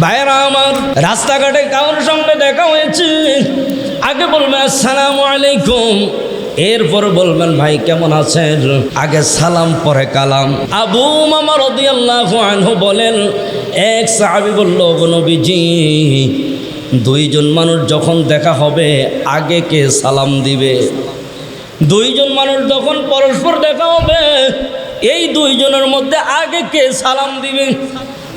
ভাইয়েরা আমার, রাস্তাঘাটে কারোর সঙ্গে দেখা হয়েছে। আগে বলবে, আসসালামু আলাইকুম। এরপর বলবেন, ভাই, কেমন আছেন? আগে সালাম, পরে কালাম। আবু মামা রদিয়াল্লাহু আনহু বলেন, এক সাহাবী বলল "গো নবীজি, দুইজন মানুষ যখন দেখা হবে, আগে কে সালাম দিবে? দুইজন মানুষ যখন পরস্পর দেখা হবে, এই দুইজনের মধ্যে আগে কে সালাম দিবে?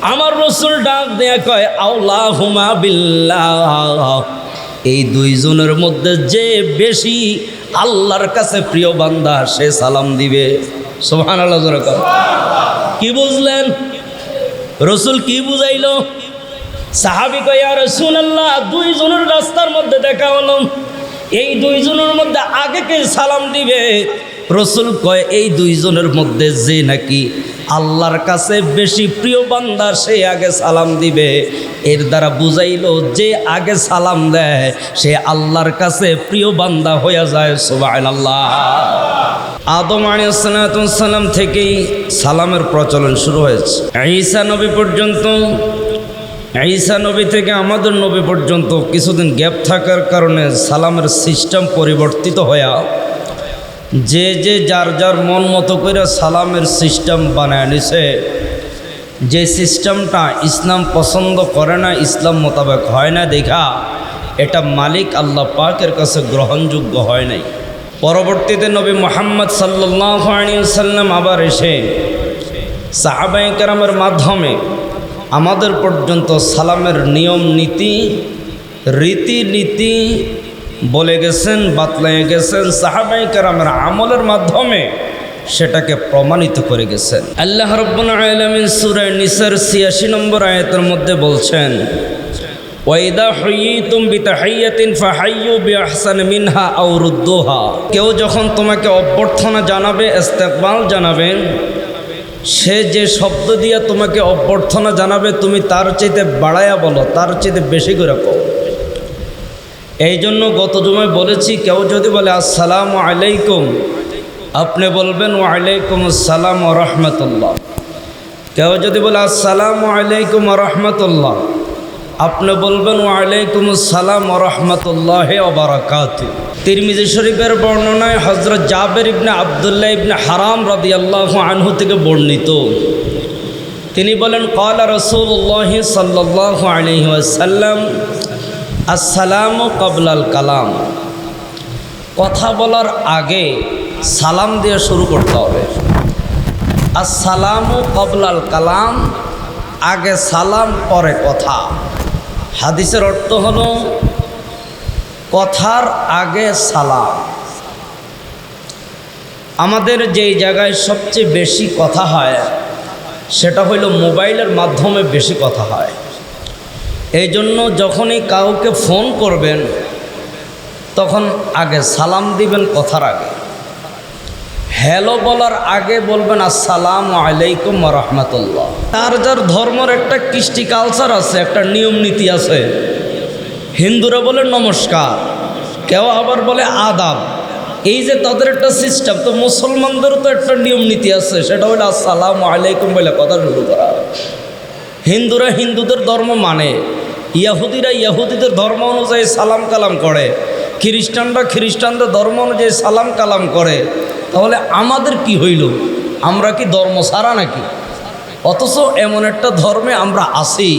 আমার রসুল ডাক দেয়া কয় আল্লাহ হুমা বিল্লাহ। এই দুইজনের মধ্যে যে বেশি আল্লাহর কাছে প্রিয় বান্দা, সে সালাম দিবে। সোহান কি বুঝলেন? রসুল কি বুঝাইল? সাহাবি কয়া রসুল আল্লাহ দুইজনের রাস্তার মধ্যে দেখা হলো। এই দুইজনের মধ্যে আগে কে সালাম দিবে? রসুল কয়, এই দুইজনের মধ্যে যে নাকি আল্লাহর কাছে বেশি প্রিয় বান্দা, সে আগে সালাম দিবে। এর দ্বারা বুঝাইল যে আগে সালাম দেয়, সে আল্লাহর কাছে প্রিয় বান্দা হয়ে যায় সুবাহ আল্লাহ আদম আলিয়াল্লাম থেকেই সালামের প্রচলন শুরু হয়েছে। ঈসা নবী পর্যন্ত, ঈসা নবী থেকে আমাদের নবী পর্যন্ত কিছুদিন গ্যাপ থাকার কারণে সালামের সিস্টেম পরিবর্তিত হয়ে যে যে যার যার মন মতো করে সালামের সিস্টেম বানায় নিছে, যে সিস্টেমটা ইসলাম পছন্দ করে না, ইসলাম মোতাবেক হয় না, দেখা এটা মালিক আল্লাহ পাকের কাছে গ্রহণযোগ্য হয় নাই। পরবর্তীতে নবী মোহাম্মদ সাল্লাম আবার এসে সাহাবাই কেরামের মাধ্যমে আমাদের পর্যন্ত সালামের নিয়ম নীতি রীতিনীতি বলে গেছেন, বাতলাইয়ে গেছেন সাহাবাই কেরামের আমলের মাধ্যমে সেটাকে প্রমাণিত করে গেছেন। আল্লাহ রব্বুল সুরায় নিসার ছিয়াশি নম্বর আয়াতের মধ্যে বলছেন মিনহা কেউ যখন তোমাকে অভ্যর্থনা জানাবে, ইস্তেকবাল জানাবেন সে যে শব্দ দিয়ে তোমাকে অভ্যর্থনা জানাবে, তুমি তার চাইতে বাড়ায়া বলো, তার চাইতে বেশি করে কও। এই জন্য গত জুমায় বলেছি, কেউ যদি বলে, আসসালামু আলাইকুম আপনি বলবেন, ওয়ালাইকুম আসসালাম রহমতুল্লাহ কেউ যদি বলে, আসসালামু আলাইকুম রহমতুল্লাহ আপনি বলবেন, ওয়ালাইকুম আসসালাম রহমতুল্লাহ ওবরাকাত তিরমিজি শরীফের বর্ণনায় হজরত জাবের ইবনে আবদুল্লাহ ইবনে হারাম রাদি আল্লাহ আনহু থেকে বর্ণিত। তিনি বলেন কলা রসুল্লাহ সাল্লাহ আলহি আসাল্লাম আসসালাম কবলাল কালাম। কথা বলার আগে সালাম দিয়ে শুরু করতে হবে। আসসালামু কবলাল কালাম, আগে সালাম, পরে কথা। হাদিসের অর্থ হলো, কথার আগে সালাম। আমাদের যেই জায়গায় সবচেয়ে বেশি কথা হয়, সেটা হইল মোবাইলের মাধ্যমে বেশি কথা হয়। এই জন্য যখনই কাউকে ফোন করবেন, তখন আগে সালাম দিবেন কথার আগে। হ্যালো বলার আগে বলবেন, আসসালাম আলাইকুম রহমতুল্লাহ। তার যার ধর্মের একটা কৃষ্টি কালচার আছে, একটা নিয়ম নীতি আছে। হিন্দুরা বলে নমস্কার, কেউ আবার বলে আদাব। এই যে তাদের একটা সিস্টেম তো মুসলমানদেরও তো একটা নিয়ম নীতি আছে, সেটা হলো আসসালাম আলাইকুম বলে কথা শুরু করা। হিন্দুরা হিন্দুদের ধর্ম মানে ইয়াহুদিরা ইয়াহুদিদের ধর্ম অনুযায়ী সালাম কালাম করে। খ্রিস্টানরা খ্রিস্টানদের ধর্ম অনুযায়ী সালাম কালাম করে। তাহলে আমাদের কি হইল? আমরা কি ধর্ম সারা নাকি? অথচ এমন একটা ধর্মে আমরা আসি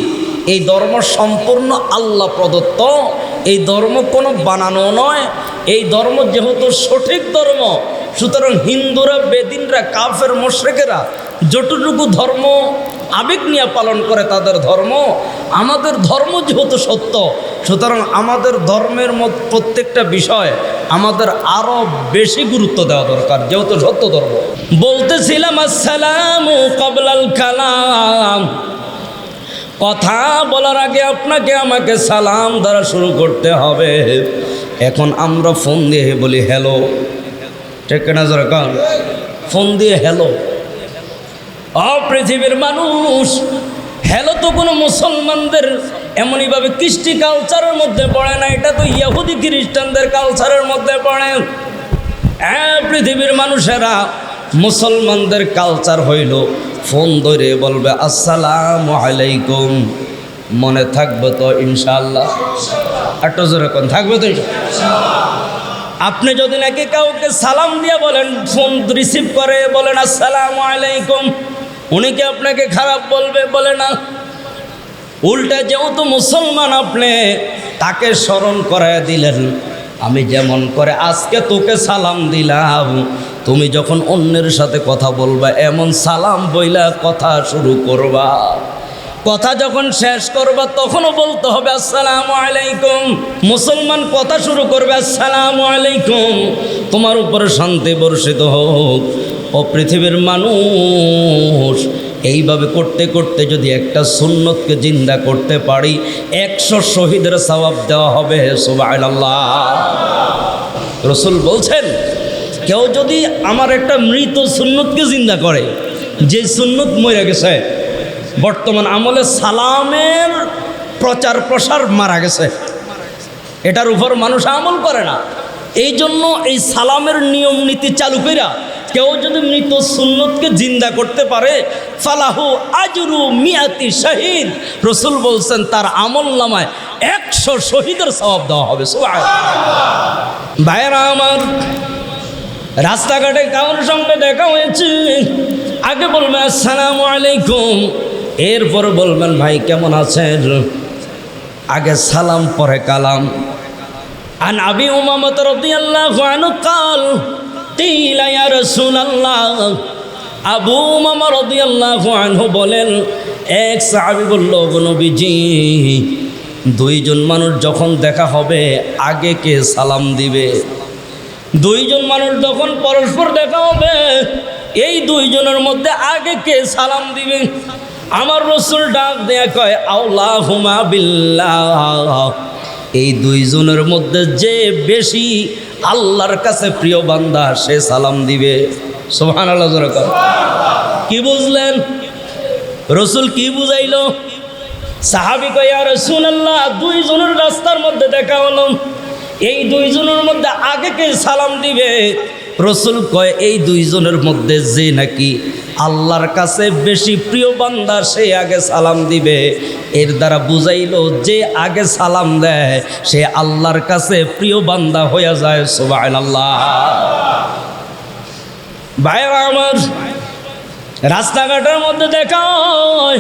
এই ধর্ম সম্পূর্ণ আল্লাহ প্রদত্ত। এই ধর্ম কোনো বানানো নয়। এই ধর্ম যেহেতু সঠিক ধর্ম, সুতরাং হিন্দুরা, বেদিনরা, কাফের, মোশরেকেরা যতটুকু ধর্ম আবেগ নিয়ে পালন করে তাদের ধর্ম, আমাদের ধর্ম যেহেতু সত্য, সুতরাং আমাদের ধর্মের মত প্রত্যেকটা বিষয় আমাদের আরও বেশি গুরুত্ব দেওয়া দরকার, যেহেতু সত্য ধর্ম। বলতেছিলাম, আসসালাম কবলাল কালাম। কথা বলার আগে আপনাকে আমাকে সালাম দ্বারা শুরু করতে হবে। এখন আমরা ফোন দিয়ে বলি, হ্যালো। ঠিক কেনা না কারণ ফোন দিয়ে, হ্যালো। অ পৃথিবীর মানুষ। হ্যালো তো কোনো মুসলমানদের এমনইভাবে কৃষ্টি কালচারের মধ্যে পড়ে না, এটা তো ইয়াহুদি খ্রিস্টানদের কালচারের মধ্যে পড়ে। হ্যাঁ পৃথিবীর মানুষেরা মুসলমানদের কালচার হইল, ফোন ধরে বলবে, আসসালাম আলাইকুম। মনে থাকবে তো ইনশাল্লাহ একটু জোরে কোন, থাকবে তো আপনি যদি নাকি কাউকে সালাম দিয়ে বলেন, ফোন রিসিভ করে বলেন, আসসালাম আলাইকুম। উনি কি আপনাকে খারাপ বলবে? বলে না। উল্টা যেহেতু মুসলমান আপনি, তাকে স্মরণ করায় দিলেন, আমি যেমন করে আজকে তোকে সালাম দিলাম, তুমি যখন অন্যের সাথে কথা বলবা, এমন সালাম বইলা কথা শুরু করবা। কথা যখন শেষ করবা, তখনও বলতে হবে, আসসালামু আলাইকুম। মুসলমান কথা শুরু করবে, আসসালামু আলাইকুম। তোমার উপরে শান্তি বর্ষিত হোক। ও পৃথিবীর মানুষ। এইভাবে করতে করতে যদি একটা সুন্নতকে জিন্দা করতে পারি, একশো শহীদের সবাব দেওয়া হবে, সুবহানাল্লাহ। রসুল বলছেন, কেউ যদি আমার একটা মৃত সুন্নতকে জিন্দা করে, যে সুন্নত মরে গেছে, বর্তমান আমলে সালামের প্রচার প্রসার মারা গেছে। এটার উপর মানুষ আমল করে না। এই জন্য এই সালামের নিয়ম নীতি চালু কইরা কেউ যদি মৃত সুন্নতকে জিন্দা করতে পারে, ফালাহু আজরু মিয়াতি শহীদ। রসুল বলছেন, তার আমল নামায় একশো শহীদের স্বভাব দেওয়া হবে। ভাইরা আমার, রাস্তাঘাটে কাউর সঙ্গে দেখা হয়েছে। আগে বলবে সালাম আলাইকুম। এরপর বলবেন, ভাই, কেমন আছেন? আগে সালাম, পরে কালাম। আন আবি উমামত রদি আল্লাহ কাল আবু আনহু বলেন, এক সাহাবী বলল নবীজি, দুইজন মানুষ যখন দেখা হবে, আগে কে সালাম দিবে? দুইজন মানুষ যখন পরস্পর দেখা হবে, এই দুইজনের মধ্যে আগে কে সালাম দিবে? আমার রসুল ডাক দেয়া কয় আউলা হুমা বিল্লাহ। এই দুইজনের মধ্যে যে বেশি আল্লাহর কাছে প্রিয় বান্দা, সে সালাম দিবে। সোহান আল্লাহ কি বুঝলেন? রসুল কি বুঝাইল? সাহাবি কয়া রসুল আল্লাহ দুইজনের রাস্তার মধ্যে দেখা হলো। এই দুইজনের মধ্যে আগে কে সালাম দিবে? রসুল কয়, এই দুইজনের মধ্যে যে নাকি আল্লাহর কাছে বেশি প্রিয় বান্দা সে আগে সালাম দিবে। এর দ্বারা বুঝাইল যে আগে সালাম দেয়, সে আল্লাহর কাছে প্রিয় বান্দা হয়ে যায় সুবাহ আল্লাহ ভাইরা আমার, রাস্তাঘাটের মধ্যে দেখা হয়,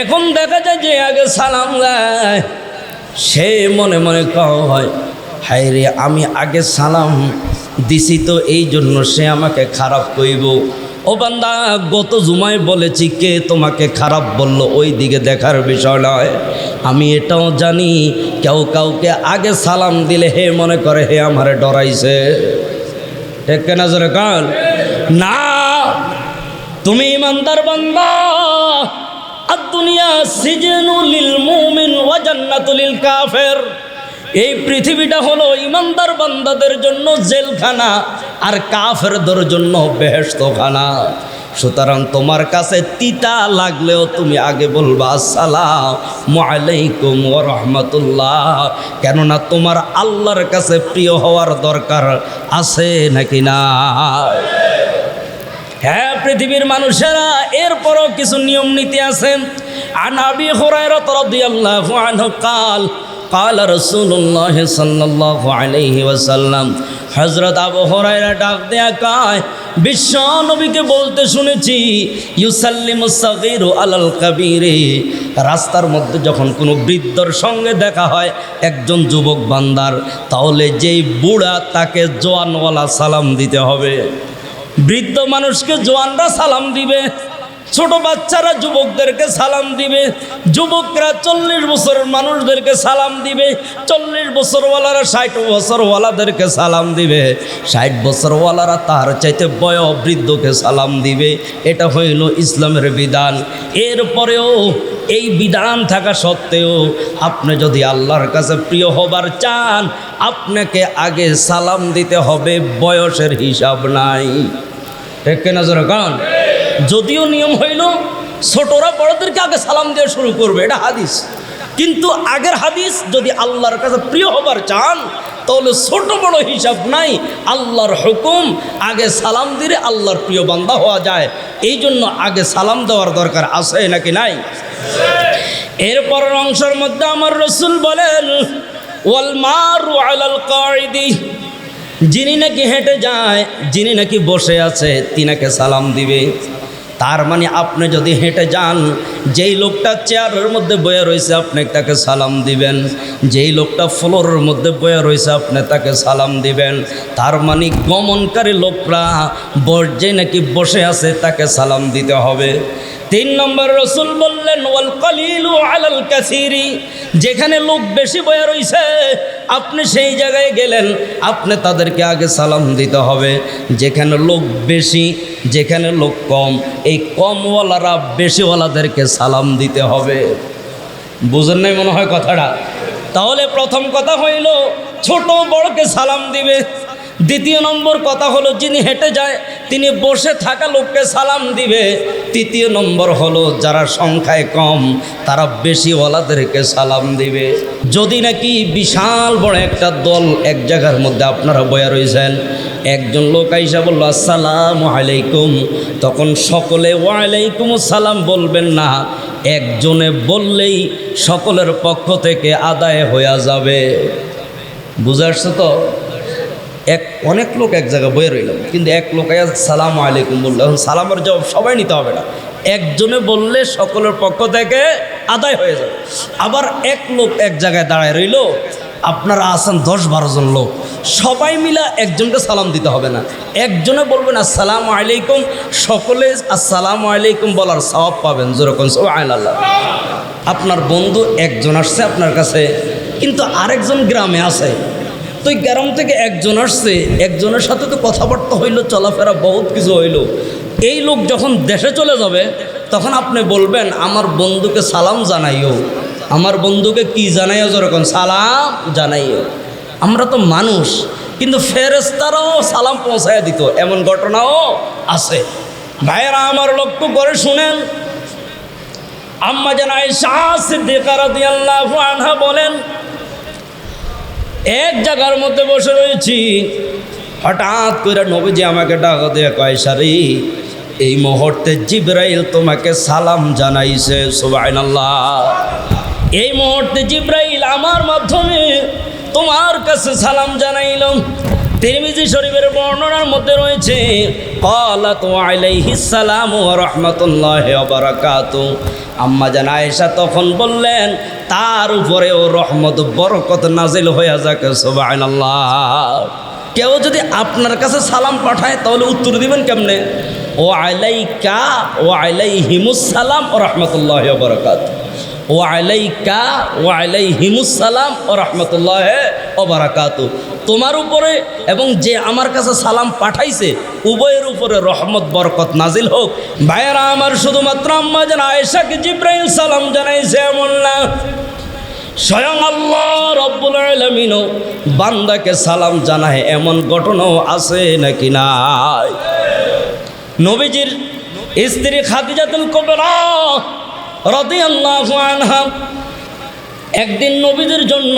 এখন দেখা যায় যে আগে সালাম দেয়, সে মনে মনে কয় হায় রে, আমি আগে সালাম দিছি তো এই জন্য সে আমাকে খারাপ কইব। ও বান্দা, গত জুমায় বলেছি কে তোমাকে খারাপ বলল? ওই দিকে দেখার বিষয় নয়। আমি এটাও জানি, কেউ কাউকে আগে সালাম দিলে হে মনে করে হে আমারে ডরাইছে। ঠিক কেনা জোরে কান? না, তুমি ইমানদার বান্দা। আর দুনিয়া মুমিন ওয়া জান্নাতুলিল কাফের। এই পৃথিবীটা হলো ইমানদার বান্দাদের জন্য জেলখানা। আর কাফেরদের জন্য বেহেস্তখানা সুতরাং তোমার কাছে তিতা লাগলেও তুমি আগে বলবা সালাম আলাইকুম ও রহমতুল্লাহ। কেননা তোমার আল্লাহর কাছে প্রিয় হওয়ার দরকার আছে নাকি না হ্যাঁ পৃথিবীর মানুষেরা এরপরও কিছু নিয়ম নীতি আছেন আনাবি হুরায়রা রাদিয়াল্লাহু আনহু কাল قال رسول الله صلى الله عليه وسلم হযরত আবু হুরায়রা ডাক দেয়া কয় বিশ্ব নবীকে বলতে শুনেছি ইউসাল্লিমু সাগীরু আলাল কাবীরে রাস্তার মধ্যে যখন কোনো বৃদ্ধর সঙ্গে দেখা হয় একজন যুবক বান্দার তাহলে যেই বুড়া তাকে জোয়ানওয়ালা সালাম দিতে হবে বৃদ্ধ মানুষকে জোয়ানরা সালাম দিবে ছোট বাচ্চারা যুবকদেরকে সালাম দিবে। যুবকরা চল্লিশ বছরের মানুষদেরকে সালাম দিবে। চল্লিশ বছরওয়ালারা ষাট বছরওয়ালাদেরকে সালাম দিবে। ষাট বছরওয়ালারা তার চাইতে বয় বৃদ্ধকে সালাম দিবে। এটা হইল ইসলামের বিধান। এরপরেও এই বিধান থাকা সত্ত্বেও আপনি যদি আল্লাহর কাছে প্রিয় হবার চান, আপনাকে আগে সালাম দিতে হবে, বয়সের হিসাব নাই। কিনা জোরে কান? যদিও নিয়ম হইল, ছোটরা বড়দেরকে আগে সালাম দিয়ে শুরু করবে, এটা হাদিস। কিন্তু আগের হাদিস যদি আল্লাহর কাছে প্রিয় হবার চান, তাহলে ছোট বড় হিসাব নাই, আল্লাহর হুকুম, আগে সালাম দিলে আল্লাহর প্রিয় বান্দা হওয়া যায়। এই জন্য আগে সালাম দেওয়ার দরকার আছে নাকি নাই? এরপরের অংশের মধ্যে আমার রসুল বলেন যিনি নাকি হেঁটে যায়, যিনি নাকি বসে আছে, তিনাকে সালাম দিবে। তার মানে আপনি যদি হেঁটে যান, যেই লোকটা চেয়ারের মধ্যে বয়ে রয়েছে, আপনি তাকে সালাম দিবেন। যেই লোকটা ফ্লোরের মধ্যে বয়ে রয়েছে, আপনি তাকে সালাম দিবেন। তার মানে গমনকারী লোকরা যে নাকি বসে আছে, তাকে সালাম দিতে হবে। তিন নম্বর রসুল বললেন, ওয়াল কলিলু আলাল কাসিরি যেখানে লোক বেশি বয়ে রইছে, আপনি সেই জায়গায় গেলেন, আপনি তাদেরকে আগে সালাম দিতে হবে। যেখানে লোক বেশি, যেখানে লোক কম, এই কমওয়ালারা বেশিওয়ালাদেরকে সালাম দিতে হবে। বুঝেন নাই মনে হয় কথাটা? তাহলে প্রথম কথা হইল, ছোট বড়কে সালাম দিবে। দ্বিতীয় নম্বর কথা হলো, যিনি হেঁটে যায়, তিনি বসে থাকা লোককে সালাম দিবে। তৃতীয় নম্বর হলো, যারা সংখ্যায় কম, তারা বেশিওয়ালাদেরকে সালাম দিবে। যদি নাকি বিশাল বড় একটা দল এক জায়গার মধ্যে আপনারা বয়া রয়েছেন একজন লোক আইসা বলল, আসসালামু আলাইকুম। তখন সকলে, ওয়ালাইকুম সালাম বলবেন না। একজনে বললেই সকলের পক্ষ থেকে আদায় হয়ে যাবে। বুঝে আসছে তো? এক, অনেক লোক এক জায়গায় বয়ে রইল। কিন্তু এক লোক সালাম আলাইকুম বলল এখন সালামের জবাব সবাই নিতে হবে না। একজনে বললে সকলের পক্ষ থেকে আদায় হয়ে যাবে। আবার এক লোক এক জায়গায় দাঁড়ায় রইল, আপনারা আছেন দশ বারো জন লোক। সবাই মিলা একজনকে সালাম দিতে হবে না। একজনে বলবেন, আসসালাম আলাইকুম। সকলে, আসসালাম আলাইকুম বলার সওয়াব পাবেন যেরকম সব আল্লাহ আপনার বন্ধু একজন আসছে আপনার কাছে, কিন্তু আরেকজন গ্রামে আছে। তো গ্রাম থেকে একজন আসছে, একজনের সাথে তো কথাবার্তা হইল, চলাফেরা বহুত কিছু হইল। এই লোক যখন দেশে চলে যাবে, তখন আপনি বলবেন, আমার বন্ধুকে সালাম জানাইও। আমার বন্ধুকে কি জানাইও যেরকম? সালাম জানাইও। আমরা তো মানুষ, কিন্তু ফেরেস্তারাও সালাম পৌঁছায় দিত। এমন ঘটনাও আছে। ভাইয়েরা, আমার লক্ষ্য করে শুনেন। আম্মা জান আয়েশা সিদ্দিকা রাদিয়াল্লাহু আনহা বলেন এক জায়গার মধ্যে বসে রয়েছি। হঠাৎ করে নবীজি আমাকে ডাক দিয়ে কয়, সারি, এই মুহূর্তে জিব্রাইল তোমাকে সালাম জানাইছে, সুবহানাল্লাহ। এই মুহূর্তে জিব্রাইল আমার মাধ্যমে তোমার কাছে সালাম জানাইলাম তিরমিজি শরীফের বর্ণনার মধ্যে রয়েছে, কালাতু আলাইহিস সালাম ওয়া রাহমাতুল্লাহি ওয়া বারাকাতু আম্মা জান আয়েশা তখন বললেন, তার উপরেও রহমত, বরকত নাজিল হয়ে যাক, সুবহানাল্লাহ। কেউ যদি আপনার কাছে সালাম পাঠায়, তাহলে উত্তর দিবেন কেমনে? ও আলাইকা ও আলাইহিমুস সালাম ও রহমতুল্লাহ বরকাত ও আলাইকা ও আলাইহিমুসালাম ও রহমতুল্লাহ ও বারাকাত। তোমার উপরে এবং যে আমার কাছে সালাম পাঠাইছে, উভয়ের উপরে রহমত, বরকত নাজিল হোক। ভাইয়েরা, আমার শুধুমাত্র আম্মা যেন আয়েশাকে জিব্রাইল সালাম জানাইছে, এমন না। স্বয়ং আল্লাহ রব্বুল আলমিনও বান্দাকে সালাম জানায়, এমন ঘটনাও আছে নাকি নাই? নবীজির স্ত্রী খাদিজাতুল কোবরা রাদিয়াল্লাহু আনহা, একদিন নবীদের জন্য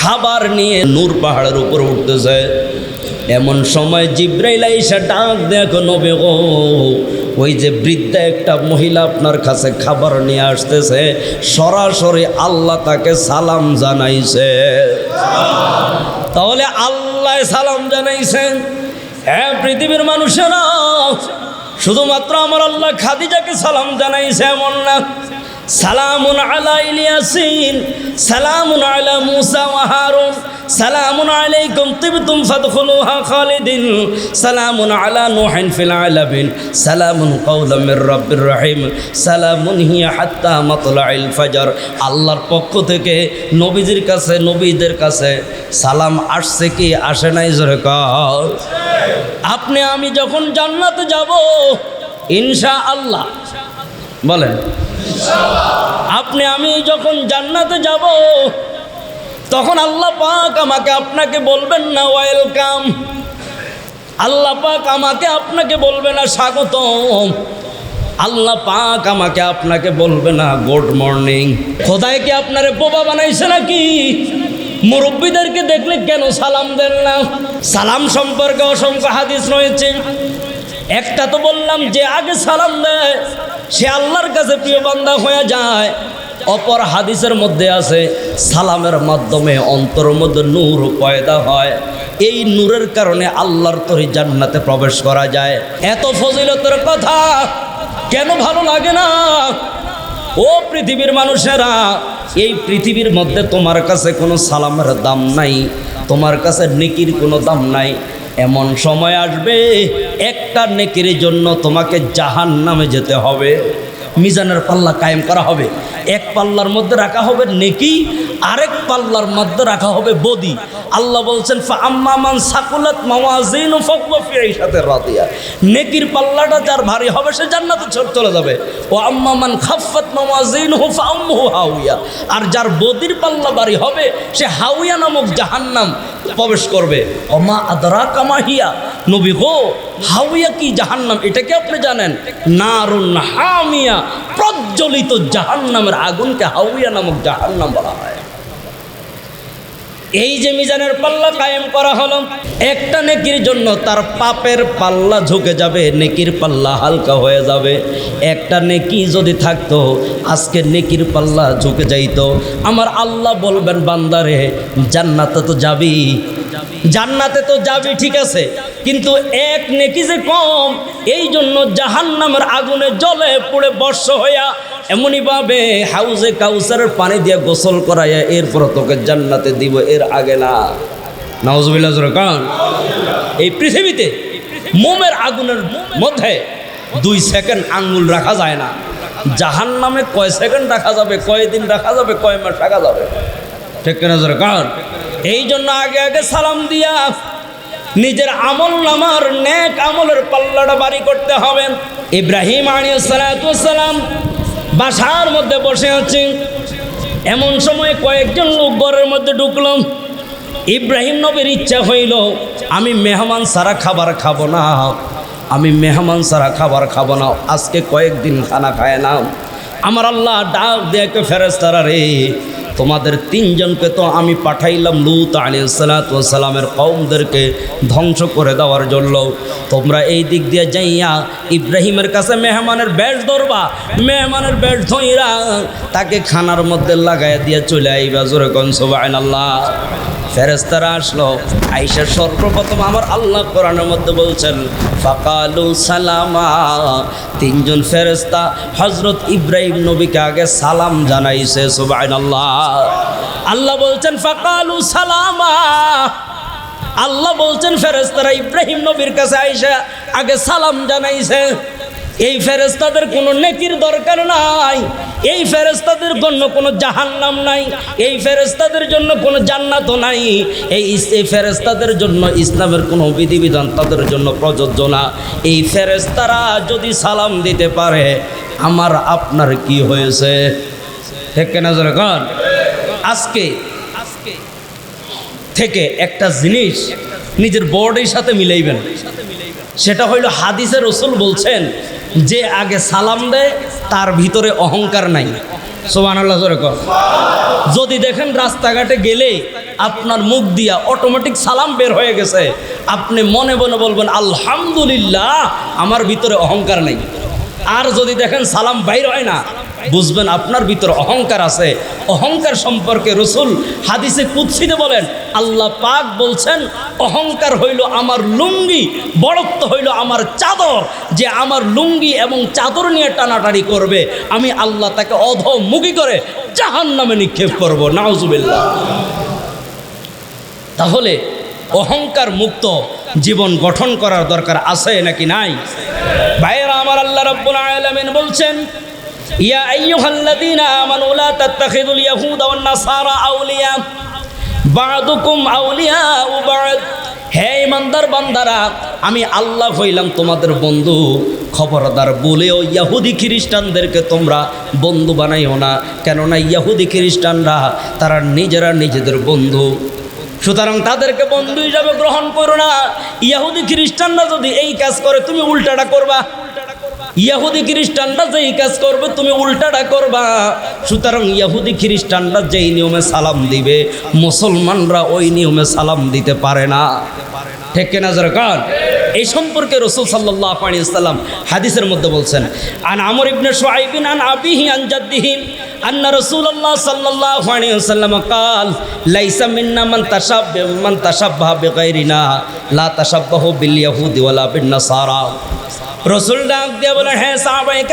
খাবার নিয়ে নূর পাহাড়ের উপর উঠতেছে। এমন সময় জিব্রাইল আইসা ডাক দেখো নবী গো, ওই যে বৃদ্ধা একটা মহিলা আপনার কাছে খাবার নিয়ে আসতেছে, সরাসরি আল্লাহ তাকে সালাম জানাইছে। তাহলে আল্লাহ সালাম জানাইছেন হ্যাঁ পৃথিবীর মানুষেরা শুধুমাত্র আমার আল্লাহ খাদিজাকে সালাম জানাইছে এমন না। সালামুন আলা ইলিয়াসিন, সালামুন আলা মুসা ওয়া হারুন, সালামুন আলাইকুম তিবতুম ফাদখুলুহা খালিদিন, সালামুন আলা নূহিন ফিল আলামিন, সালামুন কাওলাম মির রাব্বির রহিম, সালামুন হিয়া হাত্তা মাতলাইল ফজর। আল্লাহর পক্ষ থেকে নবীজির কাছে, নবীদের কাছে সালাম আসছে কি, আসে নাই জোরে কর আপনি, আমি যখন জান্নাতে যাব ইনশা আল্লাহ বলেন। আপনি, আমি যখন জান্নাতে যাব, তখন আল্লাহ পাক আমাকে আপনাকে বলবেন না, ওয়েলকাম। আল্লাহ পাক আমাকে আপনাকে বলবে না, স্বাগতম। আল্লাহ পাক আমাকে আপনাকে বলবে না, গুড মর্নিং। খোদায় কি আপনারে বোবা বানাইছে নাকি? মুরব্বীদেরকে দেখলে কেন সালাম দেন না? সালাম সম্পর্কে অসংখ্য হাদিস রয়েছে। একটা তো বললাম যে আগে সালাম দেয়, সে আল্লাহর কাছে প্রিয় বান্দা হয়ে যায়। অপর হাদিসের মধ্যে আছে, সালামের মাধ্যমে অন্তরের মধ্যে নূর পয়দা হয়। এই নূরের কারণে আল্লাহর তরি জান্নাতে প্রবেশ করা যায়। এত ফজিলতের কথা কেন ভালো লাগে না? ও পৃথিবীর মানুষেরা, এই পৃথিবীর মধ্যে তোমার কাছে কোনো সালামের দাম নাই, তোমার কাছে নেকির কোনো দাম নাই। এমন সময় আসবে, একটা নেকির জন্য তোমাকে জাহান নামে যেতে হবে। মিজানের পাল্লা কায়েম করা হবে। এক পাল্লার মধ্যে রাখা হবে নেকি, আরেক পাল্লার মধ্যে রাখা হবে বদি। আল্লাহ বলছেন আম্মামান সাথে নেকির পাল্লাটা যার ভারী হবে, সে জান্নাতে চলে যাবে। ও আম্মামান খাফাত মাওয়াজিন হু আর যার বদির পাল্লা ভারী হবে, সে হাউইয়া নামক জাহান্নাম। প্রবেশ করবে। অমা আদরা কামাহিয়া নবী গো হাউয়া কি জাহান্নাম? এটাকে আপনি জানেন? নারুন হামিয়া। প্রজ্বলিত জাহান্নামের আগুনকে হাউয়া নামক জাহান্নাম বলা হয়। এই যে মিজানের পাল্লা কায়েম করা হলো, একটা নেকির জন্য তার পাপের পাল্লা ঝুঁকে যাবে, নেকির পাল্লা হালকা হয়ে যাবে। একটা নেকি যদি থাকতো, আজকে নেকির পাল্লা ঝুঁকে যাইতো। আমার আল্লাহ বলবেন, বান্দারে, জান্নাতে তো যাবি। জান্নাতে তো যাবি, ঠিক আছে। কিন্তু এক নেকি যে কম, এই জন্য জাহান্নামের আগুনে জলে পুড়ে বর্ষ হইয়া এমনই ভাবে হাউজে কাউসারের পানি দিয়ে গোসল করাইয়া এরপর তোকে জান্নাতে দিব, এর আগে না। এই পৃথিবীতে মোমের আগুনের মধ্যে দুই সেকেন্ড আঙ্গুল রাখা যায় না। জাহান নামে কয় সেকেন্ড রাখা যাবে, কয় দিন রাখা যাবে, কয় মাস রাখা যাবে? ঠিক কিনা কান। এই জন্য আগে আগে সালাম দিয়া নিজের আমল নামার নেক আমলের পাল্লাটা বাড়ি করতে হবে। ইব্রাহিম আলী সালাম বাসার মধ্যে বসে আছে। এমন সময় কয়েকজন লোক ঘরের মধ্যে ঢুকলাম ইব্রাহিম নবীর ইচ্ছা হইল, আমি মেহমান সারা খাবার খাব না। আমি মেহমান সারা খাবার খাব না। আজকে কয়েকদিন খানা খায় না। আমার আল্লাহ ডাক দেখে ফেরেস্তারা রে তোমাদের তিনজনকে তো আমি পাঠাইলাম, লুত আলী সালাতামের কৌমদেরকে ধ্বংস করে দেওয়ার জন্য। তোমরা এই দিক দিয়ে যাইয়া ইব্রাহিমের কাছে মেহমানের বেশ ধরবা, মেহমানের বেশ ধইরা তাকে খানার মধ্যে লাগাই দিয়ে চলে আইবা। জোরে কনসবাইন আল্লাহ ফেরেস্তারা আসলো আইসা সর্বপ্রথম আমার আল্লাহ কোরআনের মধ্যে বলছেন, ফাকালু সালামা। তিনজন ফেরেস্তা হজরত ইব্রাহিম নবীকে আগে সালাম জানাইছে সুবাইন আল্লাহ আল্লাহ বলছেন, ফাকালু সালামা। আল্লাহ বলছেন ফেরেস্তারা ইব্রাহিম নবীর কাছে আইসা আগে সালাম জানাইছে। এই ফেরেস্তাদের কোনো নেকির দরকার নাই। এই ফেরেস্তাদের জন্য কোনো জাহান্নাম নাই। এই ফেরেস্তাদের জন্য কোনো জান্নাতও নাই। এই এই ফেরেস্তাদের জন্য ইসলামের কোনো বিধিবিধান তাদের জন্য প্রযোজ্য না। এই ফেরেস্তারা যদি সালাম দিতে পারে, আমার আপনার কি হয়েছে? ঠিক কন? আজকে থেকে একটা জিনিস নিজের বোর্ডের সাথে মিলাইবেন। সেটা হইল হাদিসের রসুল বলছেন, যে আগে সালাম দেয়, তার ভিতরে অহংকার নাই। সোমান আল্লাহ যদি দেখেন রাস্তাঘাটে গেলে আপনার মুখ দিয়া অটোমেটিক সালাম বের হয়ে গেছে, আপনি মনে মনে বলবেন, আলহামদুলিল্লাহ, আমার ভিতরে অহংকার নেই। আর যদি দেখেন সালাম বাইর হয় না বুঝবেন আপনার ভিতরে অহংকার আছে। অহংকার সম্পর্কে রসুল হাদিসে কুৎসিতে বলেন, আল্লাহ পাক বলছেন, অহংকার হইল আমার লুঙ্গি, বড়ত্ব হইল আমার চাদর, যে আমার লুঙ্গি এবং চাদর নিয়ে টানাটানি করবে, আমি আল্লাহ তাকে অধমুখী করে জাহান নামে নিক্ষেপ করব। নাউজুবিল্লাহ। তাহলে অহংকার মুক্ত জীবন গঠন করার দরকার আছে নাকি নাই? ভাইয়েরা, আমার আল্লাহ রাব্বুল আলামিন বলছেন ইয়া আইয়ুহাল্লাযীনা আমানু, লা তাত্তাখিযুল ইয়াহুদা ওয়ান নাসারা আউলিয়া। বা'দুকুম আউলিয়া বা'দ। হে ইমানদার বান্দারা, আমি আল্লাহ হইলাম তোমাদের বন্ধু। খবরদার বলেও ইয়াহুদি খ্রিস্টানদেরকে তোমরা বন্ধু বানাইও না, কেননা ইয়াহুদি খ্রিস্টানরা তারা নিজেরা নিজেদের বন্ধু। সুতরাং তাদেরকে বন্ধু হিসাবে গ্রহণ করো না। ইয়াহুদি খ্রিস্টানরা যদি এই কাজ করে, তুমি উল্টাটা করবা। ইয়াহুদি খ্রিস্টানরা যেই কাজ করবে তুমি উল্টাটা করবা সুতরাং ইয়াহুদি খ্রিস্টানরা যেই নিয়মে সালাম দিবে মুসলমানরা ওই নিয়মে সালাম দিতে পারে না ঠিক কিনা জোরে কান এই সম্পর্কে রসুল সাল্লাহ আলিয়াল্লাম হাদিসের মধ্যে বলছেন আন আমর ইবনে সোয়াইবিন আন আবিহি আন জাদ্দিহিন أن رسول الله صلى الله عليه وسلم قال ليس منا من تشبه من تشبه بغيرنا لا تشبه باليهود ولا بالنصارى রসুল ডাক দিয়ে বলে হ্যাঁ সাহাবাই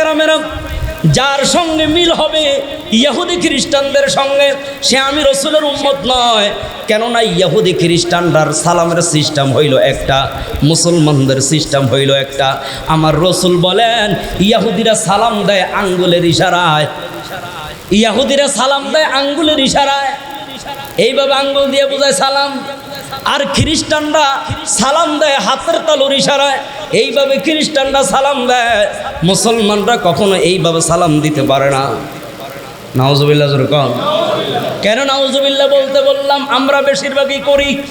যার সঙ্গে মিল হবে ইয়াহুদি খ্রিস্টানদের সঙ্গে, সে আমি রসুলের উম্মত নয়। কেননা ইয়াহুদি খ্রিস্টানরার সালামের সিস্টেম হইল একটা, মুসলমানদের সিস্টেম হইল একটা। আমার রসুল বলেন ইয়াহুদিরা সালাম দেয় আঙ্গুলের ইশারায়। ইয়াহুদিরা সালাম দেয় আঙ্গুলের ইশারায়। এইভাবে আঙ্গুল দিয়ে বোঝায় সালাম। আর খ্রিস্টানরা সালাম দেয়, হাতের তালুর ইশারায়। এইভাবে খ্রিস্টানরা সালাম দেয়। মুসলমানরা কখনো এইভাবে সালাম দিতে পারে না। নাউজুবিল্লাহ কম কেন। নাউজুবিল্লাহ বলতে বললাম, আমরা বেশিরভাগই করি।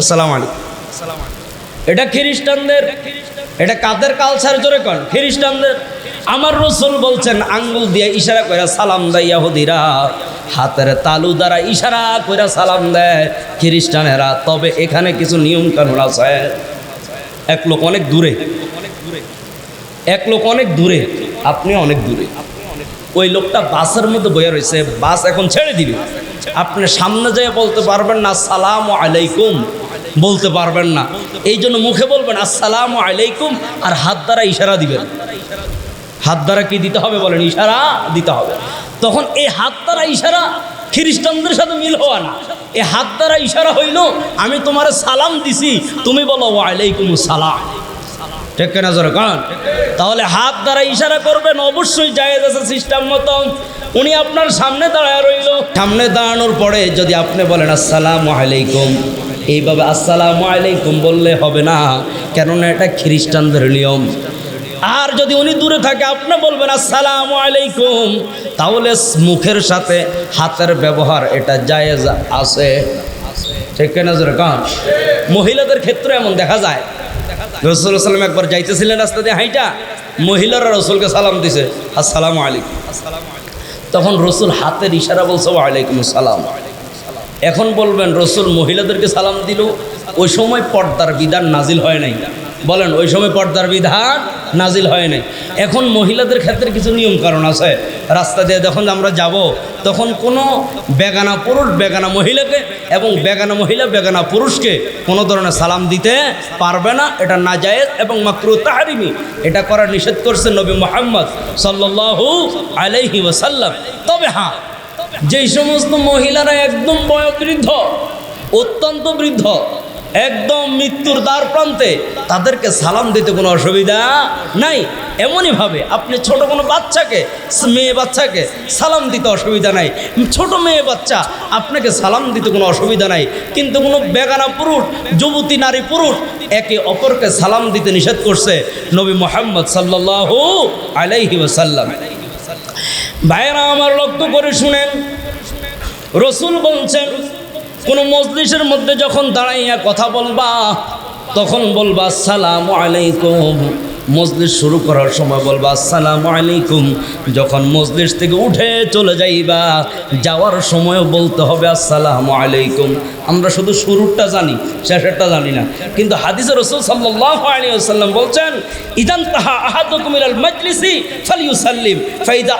সালাম আলাইকুম। এটা খ্রিস্টানদের, এটা কাদের কালচার জোরে কন? খ্রিস্টানদের। আমার রসুল বলছেন, আঙ্গুল দিয়ে ইশারা করে সালাম দেয় ইয়াহুদিরা। হাতের তালু দ্বারা ইশারা করে সালাম দেয়। খ্রিস্টানেরা, তবে এখানে কিছু নিয়ম কানুন আছে। এক লোক অনেক দূরে। এক লোক অনেক দূরে। আপনি অনেক দূরে। ওই লোকটা বাসের মধ্যে বয়ে রয়েছে বাস এখন ছেড়ে দিবে। আপনি সামনে যেয়ে বলতে পারবেন না, সালাম আলাইকুম। বলতে পারবেন না। এই জন্য মুখে বলবেন, আসসালাম আলাইকুম। আর হাত দ্বারা ইশারা দিবেন। হাত দ্বারা কি দিতে হবে বলেন? ইশারা দিতে হবে। তখন এই হাত দ্বারা ইশারা খ্রিস্টানদের সাথে মিল হওয়া না। এই হাত দ্বারা ইশারা হইল, আমি তোমার সালাম দিছি, তুমি বলো, ওয়ালাইকুম সালাম। ঠিক জোরে তাহলে হাত দ্বারা ইশারা করবেন, অবশ্যই জায়েজ আছে সিস্টেম মতো উনি আপনার সামনে দাঁড়ায় রইল। সামনে দাঁড়ানোর পরে যদি আপনি বলেন, আসসালামু আলাইকুম, এইভাবে আসসালামু আলাইকুম বললে হবে না। কেননা এটা খ্রিস্টানদের নিয়ম। আর যদি উনি দূরে থাকে, আপনি বলবেন, আসসালামু আলাইকুম। তাহলে মুখের সাথে হাতের ব্যবহার এটা জায়েজ আছে। ঠিক কেনা কান? মহিলাদের ক্ষেত্রে এমন দেখা যায়। রসুল সাল্লাম একবার যাইতেছিলেন রাস্তা দিয়ে হাইটা, মহিলারা রসুলকে সালাম দিছে, আসসালামু আলাইকুম। তখন রসুল হাতের ইশারা বলছে, ওয়ালাইকুম সালাম এখন বলবেন, রসুল মহিলাদেরকে সালাম দিল। ওই সময় পর্দার বিধান নাজিল হয় নাই। বলেন, ওই সময় পর্দার বিধান নাজিল হয় নাই। এখন মহিলাদের ক্ষেত্রে কিছু নিয়ম কারণ আছে। রাস্তা দিয়ে যখন আমরা যাব, তখন কোনো বেগানা পুরুষ, বেগানা মহিলাকে এবং বেগানা মহিলা, বেগানা পুরুষকে কোনো ধরনের সালাম দিতে পারবে না। এটা না নাজায়েজ এবং মাকরু তাহারিমি। এটা করা নিষেধ করছে নবী মোহাম্মদ সাল্লাল্লাহু আলাইহি ওয়াসাল্লাম। তবে হ্যাঁ যেই সমস্ত মহিলারা একদম বয়োবৃদ্ধ, অত্যন্ত বৃদ্ধ একদম মৃত্যুর দ্বার প্রান্তে তাদেরকে সালাম দিতে কোনো অসুবিধা নাই। এমনইভাবে আপনি ছোট কোনো বাচ্চাকে, মেয়ে বাচ্চাকে সালাম দিতে অসুবিধা নাই। ছোট মেয়ে বাচ্চা আপনাকে সালাম দিতে কোনো অসুবিধা নাই। কিন্তু কোনো বেগানা পুরুষ, যুবতী নারী পুরুষ একে অপরকে সালাম দিতে নিষেধ করছে নবী মোহাম্মদ সাল্লাল্লাহু আলাইহি ওসাল্লাম ভাইয়েরা, আমার লক্ষ্য করে শুনেন। রসুল বলছেন কোন মজলিসের মধ্যে যখন দাঁড়াইয়া কথা বলবা, তখন বলবা, সালাম আলাইকুম। মজলিস শুরু করার সময় বলবা, সালাম আলাইকুম। যখন মজলিস থেকে উঠে চলে যাইবা, যাওয়ার সময়ও বলতে হবে, আসসালামু আলাইকুম। আমরা শুধু শুরুরটা জানি, শেষেরটা জানি না। কিন্তু হাদিসের রসুল ওয়াসাল্লাম বলছেন, ইদান তাহা আহাদুকুম ইলাল মাজলিসি ফাইদা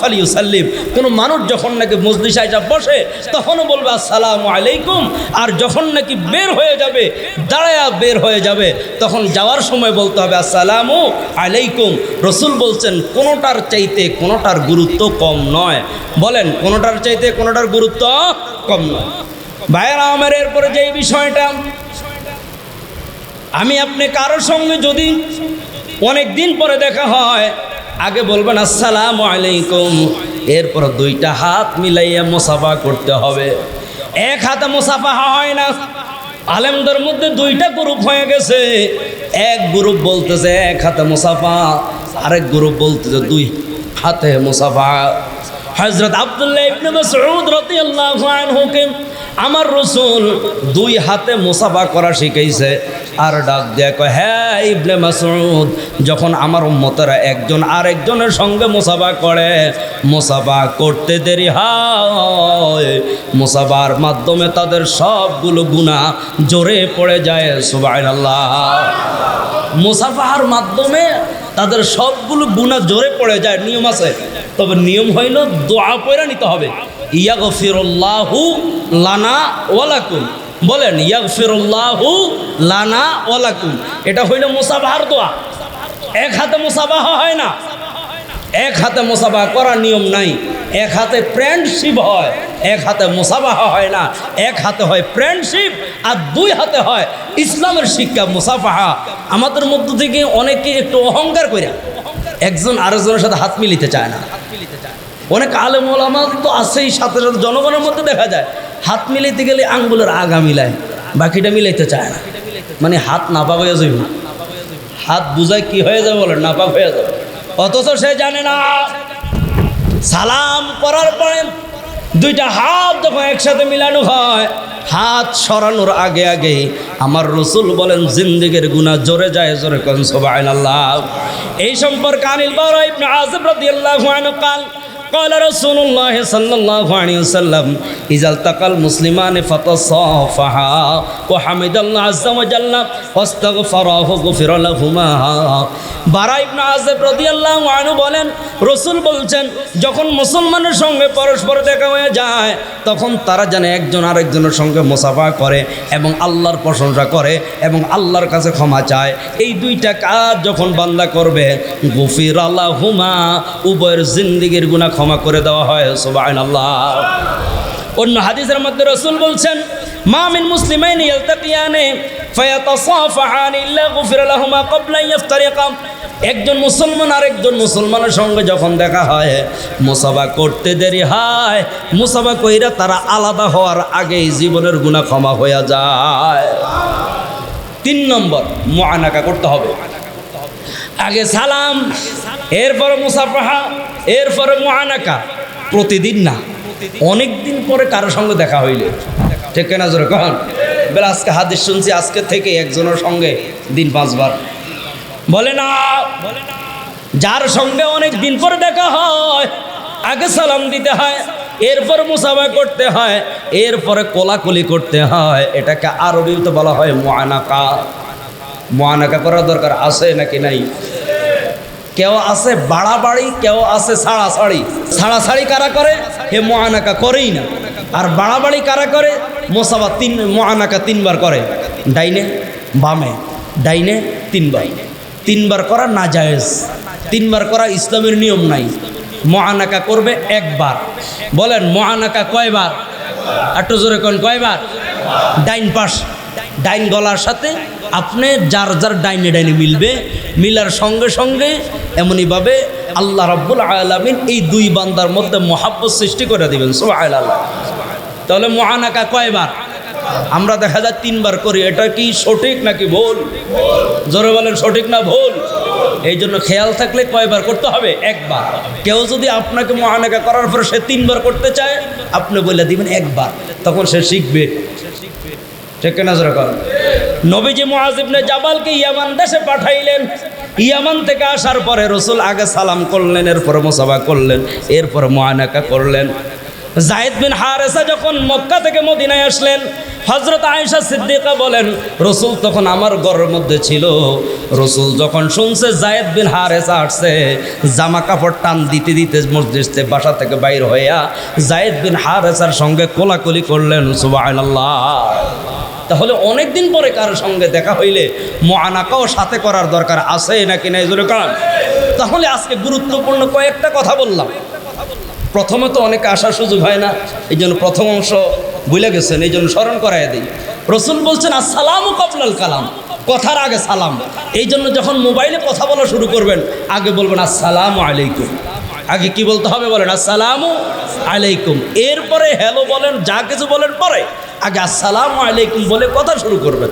ফালিয়ুসাল্লিম কোন মানুষ যখন নাকি মজলিসে আইসা বসে, তখনও বলবে, আসসালামু আলাইকুম। আর যখন নাকি বের হয়ে যাবে, দাঁড়ায়া বের হয়ে যাবে, তখন যাওয়ার সময় বলতে হবে, আসসালামু আলাইকুম। রসুল বলছেন, কোনোটার চাইতে কোনোটার গুরুত্ব কম নয়। বলেন, কোনোটার চাইতে কোনোটার গুরুত্ব কম নয়। ভাইয়েরা, আমার এরপরে যে বিষয়টা, আমি আপনি কারোর সঙ্গে যদি অনেক দিন পরে দেখা হয়, আগে বলবেন, আসসালাম আলাইকুম। এরপর দুইটা হাত মিলাইয়া মোসাফা করতে হবে। এক হাতে মোসাফা হয় না। আলেমদের মধ্যে দুইটা গ্রুপ হয়ে গেছে। এক গ্রুপ বলতেছে, এক হাতে মুসাফা। আরেক গ্রুপ বলতেছে, দুই হাতে মুসাফা। হজরত আব্দুল্লাহ ইবনে মাসউদ রাদিয়াল্লাহু আনহুকে আমার রসুল দুই হাতে মুসাফা করা শিখাইছে আর ডাক দিয়ে কয় হ্যাঁ ইবনে মাসুদ যখন আমার উম্মতেরা একজন আরেকজনের সঙ্গে মুসাফা করে, মুসাফা করতে দেরি হয়। মুসাফার মাধ্যমে তাদের সবগুলো গুণা জোরে পড়ে যায়, সুবহানাল্লাহ। মুসাফাহার মাধ্যমে তাদের সবগুলো গুণা জোরে পড়ে যায়, নিয়ম আছে। তবে নিয়ম হইল দোয়া পয়রা নিতে হবে। ইয়া গফিরুল্লাহু লানা ওয়ালাকুম বলেন ইয়া গফিরুল্লাহু লানা ওয়ালাকুম এটা হইল মুসাফাহার দোয়া। এক হাতে মুসাফাহা হয় না। এক হাতে মুসাফা করার নিয়ম নাই। এক হাতে ফ্রেন্ডশিপ হয়, এক হাতে মুসাফাহা হয় না। এক হাতে হয় ফ্রেন্ডশিপ আর দুই হাতে হয় ইসলামের শিক্ষা, মুসাফাহা। আমাদের মধ্য থেকে অনেকে একটু অহংকার করে একজন আরেকজনের সাথে হাত মিলিতে চায় না। অনেক আলেম ওলামাল তো আছেই সাথে সাথে জনগণের মধ্যে দেখা যায়। হাত মিলাইতে গেলে আঙ্গুলের আগা মিলায়, বাকিটা মিলাইতে চায় না। মানে হাত নাপাক হয়ে যাবে হাত বুঝায় কি হয়ে যাবে বলে নাপাক হয়ে যাবে। অথচ সে জানে না। সালাম করার পরে দুইটা হাত যখন একসাথে মিলানো হয়, হাত সরানোর আগে আগে আমার রসুল বলেন, জিন্দিগের গুণা জোরে যায়, জোরে কনসবাইন আল্লাহ এই সম্পর্কে আনিল বড় ইবনে আযব রাদিয়াল্লাহু কাল قال رسول الله صلى الله عليه وسلم إذا التقى المسلمان فتصافحا وحمد الله عز وجل واستغفراه غفر لهما বারা ইবনে আযিব রাদিয়াল্লাহু আনহু বলেন রসুল বলছেন যখন মুসলমানের সঙ্গে পরস্পর দেখা হয়ে যায় তখন তারা জানে একজন আরেকজনের সঙ্গে মুসাফা করে এবং আল্লাহর প্রশংসা করে এবং আল্লাহর কাছে ক্ষমা চায় এই দুইটা কাজ যখন বান্দা করবে গফির আল্লাহুমা উভয়ের জিন্দিগির গুনাহ ক্ষমা করে দেওয়া হয়, সুবহানাল্লাহ। অন্য হাদিসের মধ্যে রসুল বলছেন মামিন মুসলিমাইন ইয়ালতাকিয়ানে ফায়াতাসাফাহান ইল্লা একজন মুসলমান মুসলমানের সঙ্গে যখন দেখা হয়, মুসাফা করতে দেরি হয়, মুসাফা কইরা তারা আলাদা হওয়ার আগেই জীবনের গুনাহ ক্ষমা হয়ে যায়। তিন নম্বর, মুআনাকা করতে হবে। আগে সালাম, এরপর মুসাফাহা এরপরে মুআনাকা প্রতিদিন না অনেক দিন পরে কারোর সঙ্গে দেখা হইলে। ঠিক না জোরে কখন বেলা, আজকে হাদিস শুনছি, আজকে থেকে একজনের সঙ্গে দিন পাঁচবার। বলে, না। যার সঙ্গে অনেক দিন পরে দেখা হয়, আগে সালাম দিতে হয়, এরপর মুসাফা করতে হয়, এরপরে কোলাকুলি করতে হয়, এটাকে আরবিতে বলা হয় মোয়ানাকা মোয়ানাকা করার দরকার আছে নাকি নাই? কেউ আছে বাড়াবাড়ি, কেউ আছে ছাড়াছাড়ি। ছাড়াছাড়ি কারা করে? হে মহানাকা করেই না। আর বাড়াবাড়ি কারা করে? মোসাবা তিন, মহানাকা তিনবার করে। ডাইনে, বামে, ডাইনে তিনবার। তিনবার করা না জায়েজ তিনবার করা ইসলামের নিয়ম নাই। মহানাকা করবে একবার। বলেন, মহানাকা কয়বার? একটু জোরে কোন, কয়বার? ডাইন পাশ। ডাইন গলার সাথে আপনি যার যার ডাইনে ডাইনে মিলবে, মিলার সঙ্গে সঙ্গে এমনইভাবে আল্লাহ রাব্বুল আলামিন এই দুই বান্দার মধ্যে মহাব্বত সৃষ্টি করে দিবেন, সুবহানাল্লাহ। তাহলে মহানাকা কয়বার? আমরা দেখা যায় তিনবার করি, এটা কি সঠিক নাকি ভুল? জোরে বলেন, সঠিক না ভুল? এই জন্য খেয়াল থাকলে কয়বার করতে হবে? একবার। কেউ যদি আপনাকে মহানাকা করার পরে সে তিনবার করতে চায়, আপনি বলে দিবেন একবার, তখন সে শিখবে। ঠিক না যেরকম নবীজি মুআজিবনে জাবালকে ইয়ামান দেশে পাঠাইলেন। ইয়ামান থেকে আসার পরে রসুল আগে সালাম করলেন, এরপরে মোসাফা করলেন, এরপরে মুআনাকা করলেন। জায়েদ বিন হারেসা যখন মক্কা থেকে মদিনায় আসলেন হজরত আয়েশা সিদ্দিকা বলেন, রসুল তখন আমার ঘরের মধ্যে ছিল। রসুল যখন শুনছে জায়েদ বিন হারেসা আসছে, জামা কাপড় টান দিতে দিতে মসজিদে বাসা থেকে বাইর হইয়া জায়েদ বিন হারেসার সঙ্গে কোলাকুলি করলেন, সুবহানাল্লাহ। তাহলে অনেক দিন পরে কারোর সঙ্গে দেখা হইলে মহানাকাও সাথে করার দরকার আছে নাকি নাই, জোরে কারণ তাহলে আজকে গুরুত্বপূর্ণ কয়েকটা কথা বললাম। প্রথমে তো অনেকে আসার সুযোগ হয় না, এই জন্য প্রথম অংশ ভুলে গেছেন, এই জন্য স্মরণ করাই দিই। রসুল বলছেন, আসসালাম কবলাল কালাম। কথার আগে সালাম। এই জন্য যখন মোবাইলে কথা বলা শুরু করবেন, আগে বলবেন, আসসালামু আলাইকুম। আগে কি বলতে হবে বলেন, আসসালামু আলাইকুম। এরপরে, হ্যালো বলেন, যা কিছু বলেন পরে। আগে আসসালাম আলাইকুম বলে কথা শুরু করবেন।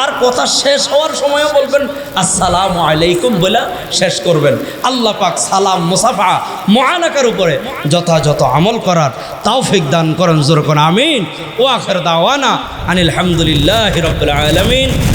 আর কথা শেষ হওয়ার সময়ও বলবেন, আসসালামু আলাইকুম বলে শেষ করবেন। আল্লাহ পাক সালাম, মুসাফা মহানাকার উপরে যথাযথ আমল করার তাওফিক দান করেন, জোর কোন আমিন। ও আখের দাওয়ানা আনিল হামদুলিল্লাহ রবিল আলমিন।